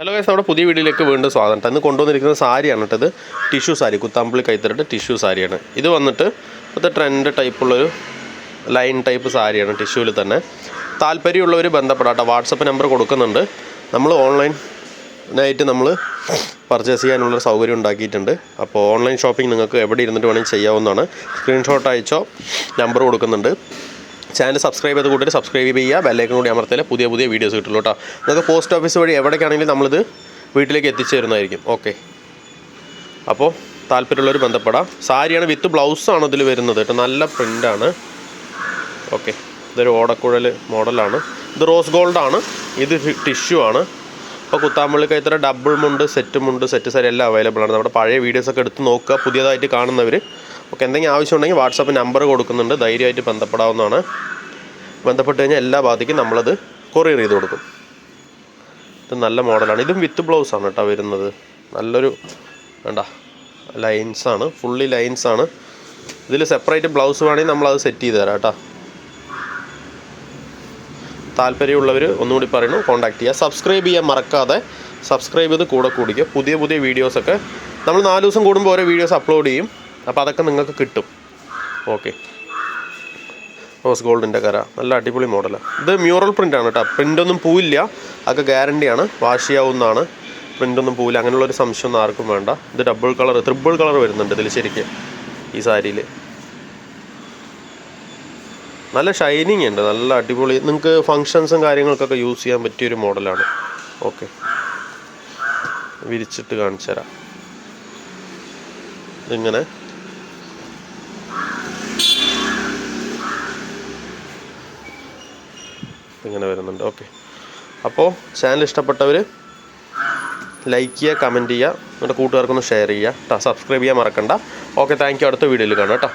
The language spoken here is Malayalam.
ഹലോ ഗൈസ് നമ്മുടെ പുതിയ വീഡിയോയിലേക്ക് വീണ്ടും സ്വാഗതം. ഇന്ന് കൊണ്ടുവന്നിരിക്കുന്ന സാരിയാണ് കേട്ടത് ടിഷ്യൂ സാരി കുത്താമ്പിളി കൈത്തറിട്ട് ടിഷ്യൂ സാരിയാണ്. ഇത് വന്നിട്ട് ഇപ്പോഴത്തെ ട്രെൻഡ് ടൈപ്പുള്ളൊരു ലൈൻ ടൈപ്പ് സാരിയാണ് ടിഷ്യൂവിൽ തന്നെ. താല്പര്യമുള്ളവർ ബന്ധപ്പെടാട്ടോ വാട്സപ്പ് നമ്പർ കൊടുക്കുന്നുണ്ട്. നമ്മൾ ഓൺലൈൻ നൈറ്റ് നമ്മൾ പർച്ചേസ് ചെയ്യാനുള്ള സൗകര്യം ഉണ്ടാക്കിയിട്ടുണ്ട്. അപ്പോൾ ഓൺലൈൻ ഷോപ്പിംഗ് നിങ്ങൾക്ക് എവിടെ ഇരുന്നിട്ട് വേണമെങ്കിൽ ചെയ്യാവുന്നതാണ്. സ്ക്രീൻഷോട്ട് അയച്ചോ നമ്പർ കൊടുക്കുന്നുണ്ട്. ചാനൽ സബ്സ്ക്രൈബ് ചെയ്ത് കൂട്ടിട്ട് സബ്സ്ക്രൈബ് ചെയ്യുക. ബെല്ലൈക്കൺ കൂടി അമർത്തിയാലേ പുതിയ പുതിയ വീഡിയോസ് കിട്ടുള്ളൂ കേട്ടോ. നിങ്ങൾക്ക് പോസ്റ്റ് ഓഫീസ് വഴി എവിടേക്കാണെങ്കിലും നമ്മളിത് വീട്ടിലേക്ക് എത്തിച്ചു തരുന്നതായിരിക്കും ഓക്കെ. അപ്പോൾ താല്പര്യമുള്ളവർ ബന്ധപ്പെടാം. സാരിയാണ് വിത്ത് ബ്ലൗസാണ് ഇതിൽ വരുന്നത് കേട്ടോ. നല്ല പ്രിന്റാണ് ഓക്കെ. ഇതൊരു ഓടക്കുഴൽ മോഡലാണ്. ഇത് റോസ് ഗോൾഡാണ്. ഇത് ടിഷ്യൂ ആണ്. അപ്പോൾ കുത്താമ്പള്ളി കൈത്തറ ഡബിൾ മുണ്ട് സെറ്റ് മുണ്ട് സെറ്റ് സാരി എല്ലാം അവൈലബിൾ ആണ്. നമ്മുടെ പഴയ വീഡിയോസൊക്കെ എടുത്ത് നോക്കുക. പുതിയതായിട്ട് കാണുന്നവർ ഓക്കെ എന്തെങ്കിലും ആവശ്യമുണ്ടെങ്കിൽ വാട്സാപ്പ് നമ്പർ കൊടുക്കുന്നുണ്ട്. ധൈര്യമായിട്ട് ബന്ധപ്പെടാവുന്നതാണ്. ബന്ധപ്പെട്ട് കഴിഞ്ഞാൽ എല്ലാ ഭാഗത്തേക്കും നമ്മളത് കൊറിയർ ചെയ്ത് കൊടുക്കും. ഇത് നല്ല മോഡലാണ്. ഇതും വിത്ത് ബ്ലൗസ് ആണ് കേട്ടോ വരുന്നത്. നല്ലൊരു വേണ്ട ലൈൻസാണ് ഫുള്ളി ലൈൻസാണ് ഇതിൽ സെപ്പറേറ്റ് ബ്ലൗസ് വേണമെങ്കിൽ നമ്മളത് സെറ്റ് ചെയ്ത് തരാം കേട്ടോ. താല്പര്യമുള്ളവർ ഒന്നുകൂടി പറയുന്നു. കോൺടാക്ട് ചെയ്യുക സബ്സ്ക്രൈബ് ചെയ്യാൻ മറക്കാതെ സബ്സ്ക്രൈബ് ചെയ്ത് കൂടെ കൂടിക്കുക. പുതിയ പുതിയ വീഡിയോസൊക്കെ നമ്മൾ നാല് ദിവസം കൂടുമ്പോൾ ഓരോ വീഡിയോസ് അപ്ലോഡ് ചെയ്യും. അപ്പോൾ അതൊക്കെ നിങ്ങൾക്ക് കിട്ടും. ഓക്കെ. റോസ് ഗോൾഡിന്റെ കര. നല്ല അടിപൊളി മോഡലാണ് ഇത് മ്യൂറൽ പ്രിന്റ് ആണ് കേട്ടോ. പ്രിന്റൊന്നും പോവില്ല. അതൊക്കെ ഗ്യാരണ്ടിയാണ് വാഷ് ചെയ്യാവുന്നതാണ്. പ്രിന്റൊന്നും പോവില്ല. അങ്ങനെയുള്ളൊരു സംശയമൊന്നും ആർക്കും വേണ്ട. ഇത് ഡബിൾ കളർ ത്രിബിൾ കളർ വരുന്നുണ്ട് ഇതിൽ ശരിക്കും. ഈ സാരിയിൽ നല്ല ഷൈനിങ് ഉണ്ട്. നല്ല അടിപൊളി. നിങ്ങൾക്ക് ഫങ്ഷൻസും കാര്യങ്ങൾക്കൊക്കെ യൂസ് ചെയ്യാൻ പറ്റിയൊരു മോഡലാണ് ഓക്കെ. വിരിച്ചിട്ട് കാണിച്ചു തരാം ഇതിങ്ങനെ ഇങ്ങനെ വരുന്നുണ്ട്. ഓക്കെ അപ്പോൾ ചാനൽ ഇഷ്ടപ്പെട്ടവർ ലൈക്ക് ചെയ്യുക കമന്റ് ചെയ്യുക നിങ്ങളുടെ കൂട്ടുകാർക്കൊന്ന് ഷെയർ ചെയ്യുക. കേട്ടോ സബ്സ്ക്രൈബ് ചെയ്യാൻ മറക്കണ്ട. ഓക്കെ താങ്ക് യു അടുത്ത വീഡിയോയിൽ കാണാം കേട്ടോ.